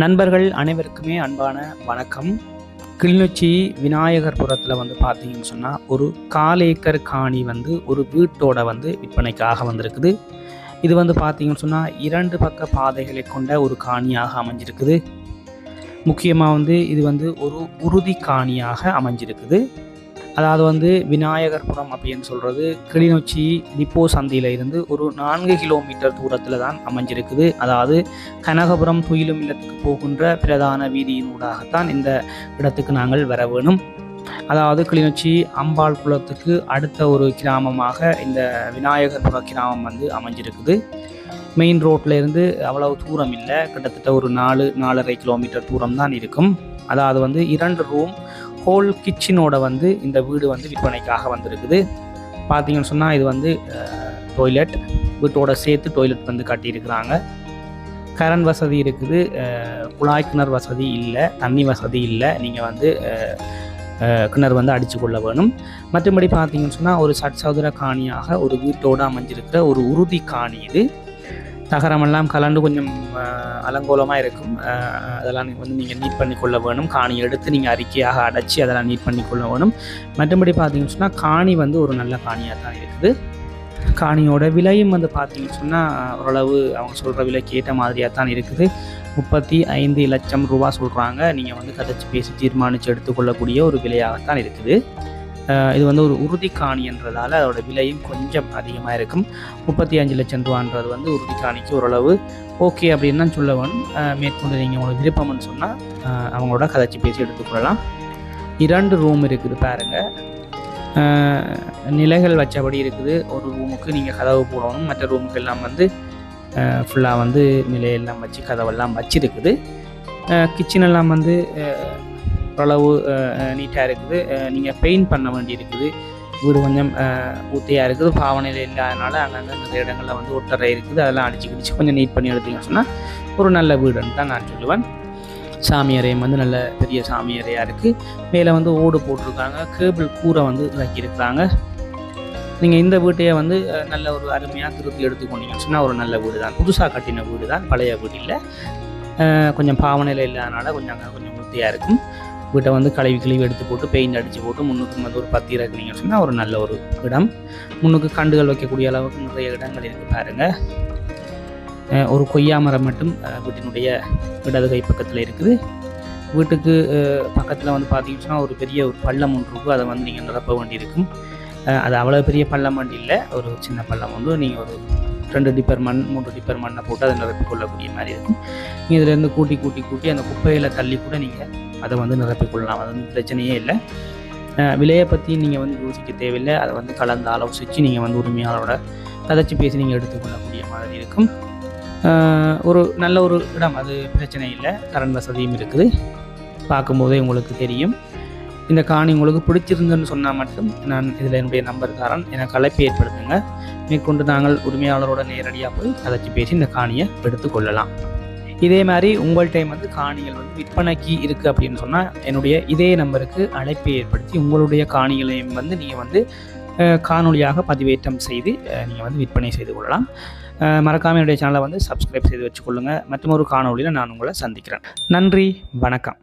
நண்பர்கள் அனைவருக்குமே அன்பான வணக்கம். கிளிநொச்சி விநாயகர்புரத்தில் வந்து பார்த்தீங்கன்னு சொன்னால் ஒரு கால் ஏக்கர் காணி வந்து ஒரு வீட்டோட வந்து விற்பனைக்காக வந்திருக்குது. இது வந்து பார்த்தீங்கன்னு சொன்னால் இரண்டு பக்க பாதைகளை கொண்ட ஒரு காணியாக அமைஞ்சிருக்குது. முக்கியமாக வந்து இது வந்து ஒரு உறுதி காணியாக அமைஞ்சிருக்குது. அதாவது வந்து விநாயகர்புரம் அப்படின்னு சொல்கிறது கிளிநொச்சி டிப்போ சந்தையில் இருந்து ஒரு நான்கு கிலோமீட்டர் தூரத்தில் தான் அமைஞ்சிருக்குது. அதாவது கனகபுரம் துயிலும் இல்லத்துக்கு போகின்ற பிரதான வீதியினூடாகத்தான் இந்த இடத்துக்கு நாங்கள் வர வேணும். அதாவது கிளிநொச்சி அம்பாள் குளத்துக்கு அடுத்த ஒரு கிராமமாக இந்த விநாயகர்புர கிராமம் வந்து அமைஞ்சிருக்குது. மெயின் ரோட்ல இருந்து அவ்வளவு தூரம் இல்லை. கிட்டத்தட்ட ஒரு நாலு நாலரை கிலோமீட்டர் தூரம் தான் இருக்கும். அதாவது வந்து இரண்டு ரூம் ஹோல் கிச்சனோட வந்து இந்த வீடு வந்து விற்பனைக்காக வந்திருக்குது. பார்த்தீங்கன்னு சொன்னால் இது வந்து டொய்லெட் வீட்டோட சேர்த்து டொய்லெட் வந்து கட்டியிருக்கிறாங்க. கரண்ட் வசதி இருக்குது. குழாய் கிணறு வசதி இல்லை தண்ணி வசதி இல்லை. நீங்கள் வந்து கிணறு வந்து அடித்து கொள்ள வேணும். மற்றபடி பார்த்தீங்கன்னு சொன்னால் ஒரு சட்சதுர காணியாக ஒரு வீட்டோடு அமைஞ்சிருக்கிற ஒரு உறுதி காணி இது. தகரமெல்லாம் கலந்து கொஞ்சம் அலங்கோலமாக இருக்கும். அதெல்லாம் வந்து நீங்கள் நீட் பண்ணிக்கொள்ள வேணும். காணி எடுத்து நீங்கள் அறிக்கையாக அடைச்சி அதெல்லாம் நீட் பண்ணி கொள்ள வேணும். மற்றபடி பார்த்தீங்கன்னு சொன்னால் காணி வந்து ஒரு நல்ல காணியாக தான் இருக்குது. காணியோட விலையும் வந்து பார்த்தீங்கன்னு சொன்னால் ஓரளவு அவங்க சொல்கிற விலைக்கு ஏற்ற மாதிரியாக தான் இருக்குது. முப்பத்தி ஐந்து லட்சம் ரூபா சொல்கிறாங்க நீங்கள் வந்து கதைச்சி பேசி தீர்மானித்து எடுத்துக்கொள்ளக்கூடிய ஒரு விலையாகத்தான் இருக்குது. இது வந்து ஒரு உறுதி காணின்றதால அதோட விலையும் கொஞ்சம் அதிகமாக இருக்கும். முப்பத்தி அஞ்சு லட்சம் ரூபான்றது வந்து உறுதிக்காணிக்கு ஓரளவு ஓகே அப்படின்னு தான் சொல்ல வேணும் மேற்கொண்டு நீங்கள் உங்களுக்கு விருப்பம்னு சொன்னால் அவங்களோட கதைச்சி பேசி எடுத்துக்கொள்ளலாம் இரண்டு ரூம் இருக்குது பாருங்கள் நிலைகள் வச்சபடி இருக்குது. ஒரு ரூமுக்கு நீங்கள் கதவு போடணும். மற்ற ரூமுக்கு எல்லாம் வந்து ஃபுல்லாக வந்து நிலையெல்லாம் வச்சு கதவெல்லாம் வச்சிருக்குது. கிச்சன் எல்லாம் வந்து ஓரளவு நீட்டாக இருக்குது. நீங்கள் பெயிண்ட் பண்ண வேண்டி இருக்குது வீடு கொஞ்சம் ஊத்தையாக இருக்குது. பாவனையில் இல்லாதனால அங்கங்கே நிறைய இடங்களில் வந்து ஒட்டறை இருக்குது. அதெல்லாம் அடிச்சு கிடிச்சு கொஞ்சம் நீட் பண்ணி எடுத்தீங்கன்னு சொன்னால் ஒரு நல்ல வீடுன்னு தான் நான் சொல்லுவேன். சாமி அறையம் வந்து நல்ல பெரிய சாமி அறையாக இருக்குது மேலே வந்து ஓடு போட்டிருக்காங்க. கேபிள் கூரை வந்து இறக்கியிருக்கிறாங்க. நீங்கள் இந்த வீட்டையே வந்து நல்ல ஒரு அருமையாக திருப்பி எடுத்துக்கொண்டீங்கன்னு சொன்னால் ஒரு நல்ல வீடு தான். புதுசாக கட்டின வீடு தான். பழைய வீடு இல்லை. கொஞ்சம் பாவனையில் இல்லாதனால கொஞ்சம் அங்கே கொஞ்சம் உறுதியாக இருக்கும். வீட்டை வந்து கழுவி கழுவி எடுத்து போட்டு பெயிண்ட் அடித்து போட்டு முன்னுக்கு வந்து ஒரு பத்தி இறக்குனீங்கன்னு சொன்னால் ஒரு நல்ல ஒரு இடம். முன்னுக்கு கண்டுகள் வைக்கக்கூடிய அளவுக்கு நிறைய இடங்கள் இருக்குது பாருங்கள் ஒரு கொய்யா மரம் மட்டும் வீட்டினுடைய இடது கை பக்கத்தில் இருக்குது. வீட்டுக்கு பக்கத்தில் வந்து பார்த்தீங்கன்னா ஒரு பெரிய ஒரு பள்ளம் ஒன்று இருக்கும். அதை வந்து நீங்கள் நிரப்ப வேண்டியிருக்கும். அது அவ்வளோ பெரிய பள்ளம் வண்டி இல்லை. ஒரு சின்ன பள்ளம் வந்து நீங்கள் ஒரு ரெண்டு டிப்பர் மண் மூன்று டிப்பர் மண்ணை போட்டு அதை நிரப்பிக் கொள்ளக்கூடிய மாதிரி இருக்கும். நீங்கள் இதிலேருந்து கூட்டி கூட்டி கூட்டி அந்த குப்பையில் தள்ளி கூட நீங்கள் அதை வந்து நிரப்பிக் கொள்ளலாம். அது வந்து பிரச்சனையே இல்லை. விலையை பற்றி நீங்கள் வந்து யோசிக்க தேவையில்லை. அதை வந்து கலந்து ஆலோசித்து நீங்கள் வந்து உரிமையாளரோட கதைச்சி பேசி நீங்கள் எடுத்துக்கொள்ளக்கூடிய மாதிரி இருக்கும். ஒரு நல்ல ஒரு இடம். அது பிரச்சனை இல்லை. கரண்ட் வசதியும் இருக்குது. பார்க்கும்போதே உங்களுக்கு தெரியும். இந்த காணி உங்களுக்கு பிடிச்சிருந்துன்னு சொன்னால் மட்டும் நான் இதில் என்னுடைய நம்பர் தரேன் எனக்கு ஏற்படுத்துங்க. மேற்கொண்டு நாங்கள் உரிமையாளரோட நேரடியாக போய் கதைச்சி பேசி இந்த காணியை எடுத்துக்கொள்ளலாம் இதே மாதிரி உங்கள்கிட்ட வந்து காணிகள் வந்து விற்பனைக்கு இருக்குது அப்படின்னு சொன்னால் என்னுடைய இதே நம்பருக்கு அழைப்பை ஏற்படுத்தி உங்களுடைய காணிகளையும் வந்து நீங்கள் வந்து காணொலியாக காணொளியாக பதிவேற்றம் செய்து நீங்கள் வந்து விற்பனை செய்து கொள்ளலாம். மறக்காமல் என்னுடைய சேனலை வந்து சப்ஸ்கிரைப் செய்து வச்சுக்கொள்ளுங்கள் மற்றும் ஒரு காணொலியில் நான் உங்களை சந்திக்கிறேன். நன்றி வணக்கம்.